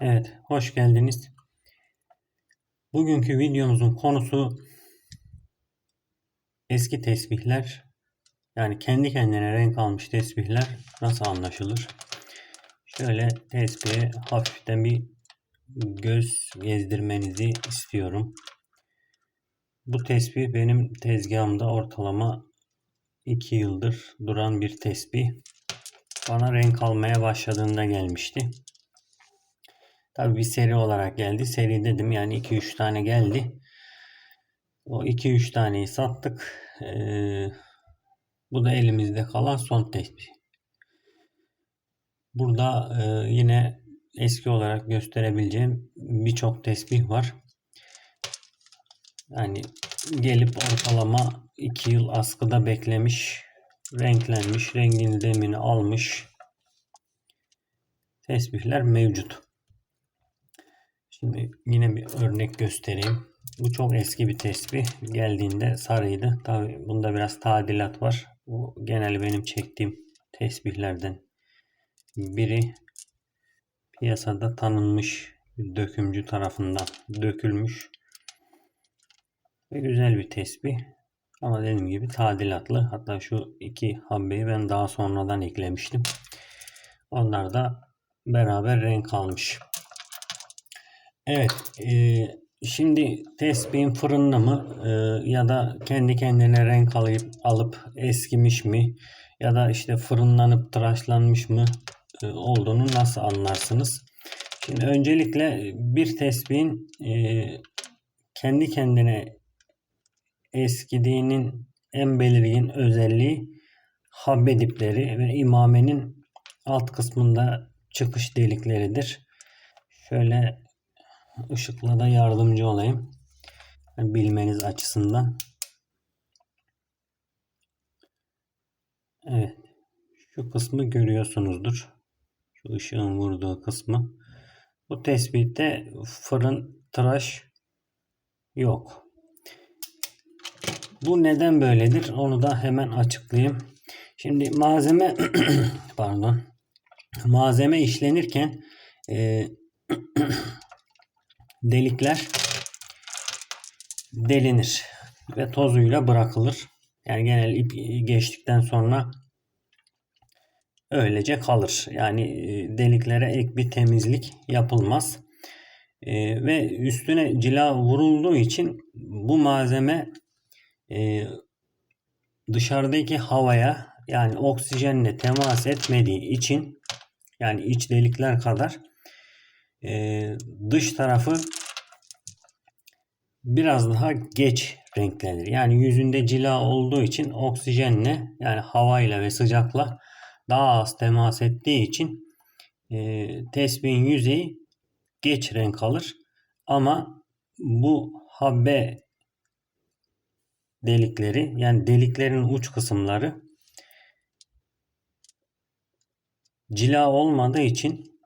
Evet, hoş geldiniz. Bugünkü videomuzun konusu eski tesbihler. Yani kendi kendine renk almış tesbihler nasıl anlaşılır? Şöyle tesbihe hafiften bir göz gezdirmenizi istiyorum. Bu tesbih benim tezgahımda ortalama 2 yıldır duran bir tesbih. Bana renk almaya başladığında gelmişti. Tabi bir seri olarak geldi. Seri dedim yani 2-3 tane geldi. O 2-3 taneyi sattık. Ee, bu da elimizde kalan son tespih. Burada e, yine eski olarak gösterebileceğim birçok tesbih var. Yani gelip ortalama 2 yıl askıda beklemiş, renklenmiş, rengini demini almış tesbihler mevcut. Şimdi yine bir örnek göstereyim. Bu çok eski bir tesbih. Geldiğinde sarıydı. Tabi bunda biraz tadilat var. Bu genel benim çektiğim tesbihlerden biri. Piyasada tanınmış dökümcü tarafından dökülmüş. Ve güzel bir tesbih. Ama dediğim gibi tadilatlı. Hatta şu iki habbeyi ben daha sonradan eklemiştim. Onlar da beraber renk almış. Evet, e, şimdi tespihin fırında mı e, ya da kendi kendine renk alıp alıp eskimiş mi ya da işte fırınlanıp tıraşlanmış mı e, olduğunu nasıl anlarsınız? Şimdi öncelikle bir tespihin e, kendi kendine eskidiğinin en belirgin özelliği habbe dipleri ve imamenin alt kısmında çıkış delikleridir. Şöyle ışıkla da yardımcı olayım. bilmeniz açısından. Evet. Şu kısmı görüyorsunuzdur. Şu ışığın vurduğu kısmı. Bu tespitte fırın tıraş yok. Bu neden böyledir? Onu da hemen açıklayayım. Şimdi malzeme pardon malzeme işlenirken e, delikler delinir ve tozuyla bırakılır. Yani genel ip geçtikten sonra öylece kalır. Yani e, deliklere ek bir temizlik yapılmaz. Ee, ve üstüne cila vurulduğu için bu malzeme e, dışarıdaki havaya yani oksijenle temas etmediği için yani iç delikler kadar e, dış tarafı biraz daha geç renklenir. Yani yüzünde cila olduğu için oksijenle yani havayla ve sıcakla daha az temas ettiği için e, tesbihin yüzeyi geç renk alır. Ama bu habbe delikleri yani deliklerin uç kısımları cila olmadığı için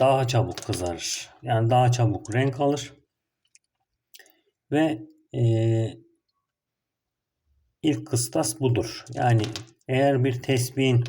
daha çabuk kızarır. Yani daha çabuk renk alır. Ve e, ilk kıstas budur. Yani eğer bir tesbihin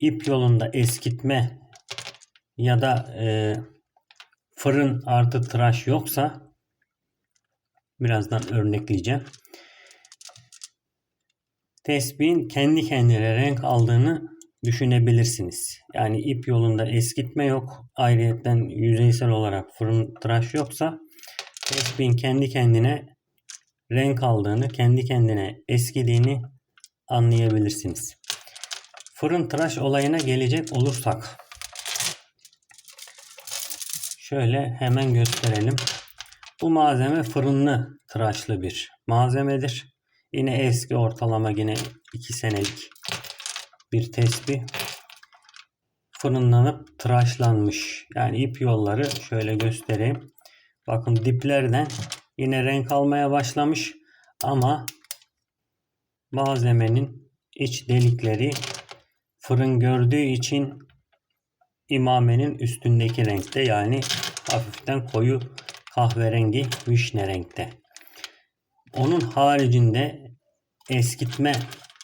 ip yolunda eskitme ya da e, fırın artı tıraş yoksa birazdan örnekleyeceğim. Tesbihin kendi kendine renk aldığını düşünebilirsiniz. Yani ip yolunda eskitme yok. Ayrıyeten yüzeysel olarak fırın tıraş yoksa tespihin kendi kendine renk aldığını, kendi kendine eskidiğini anlayabilirsiniz. Fırın tıraş olayına gelecek olursak şöyle hemen gösterelim. Bu malzeme fırınlı tıraşlı bir malzemedir. Yine eski ortalama yine 2 senelik bir tespih fırınlanıp tıraşlanmış. Yani ip yolları şöyle göstereyim. Bakın diplerden yine renk almaya başlamış ama malzemenin iç delikleri fırın gördüğü için imamenin üstündeki renkte yani hafiften koyu kahverengi vişne renkte. Onun haricinde eskitme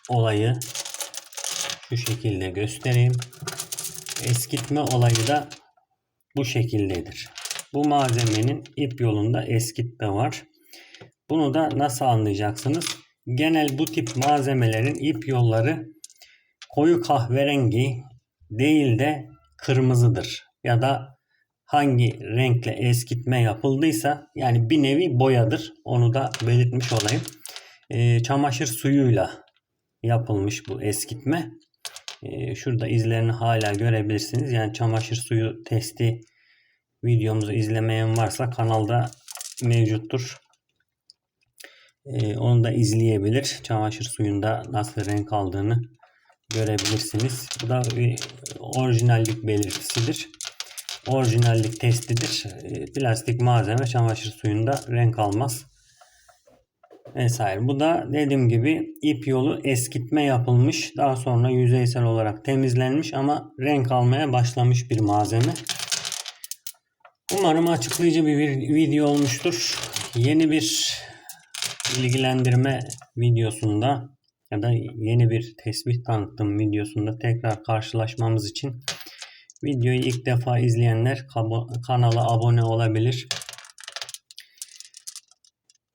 olayı şu şekilde göstereyim. eskitme olayı da bu şekildedir. Bu malzemenin ip yolunda eskitme var. Bunu da nasıl anlayacaksınız? Genel bu tip malzemelerin ip yolları koyu kahverengi değil de kırmızıdır. Ya da hangi renkle eskitme yapıldıysa yani bir nevi boyadır. Onu da belirtmiş olayım. Ee, çamaşır suyuyla yapılmış bu eskitme. Ee, şurada izlerini hala görebilirsiniz. Yani çamaşır suyu testi videomuzu izlemeyen varsa kanalda mevcuttur. Ee, onu da izleyebilir. Çamaşır suyunda nasıl renk aldığını görebilirsiniz. Bu da bir orijinallik belirtisidir. Orijinallik testidir. Ee, plastik malzeme çamaşır suyunda renk almaz. Vesaire. Bu da dediğim gibi ip yolu eskitme yapılmış. Daha sonra yüzeysel olarak temizlenmiş ama renk almaya başlamış bir malzeme. Umarım açıklayıcı bir video olmuştur. Yeni bir bilgilendirme videosunda ya da yeni bir tesbih tanıttım videosunda tekrar karşılaşmamız için videoyu ilk defa izleyenler kanala abone olabilir.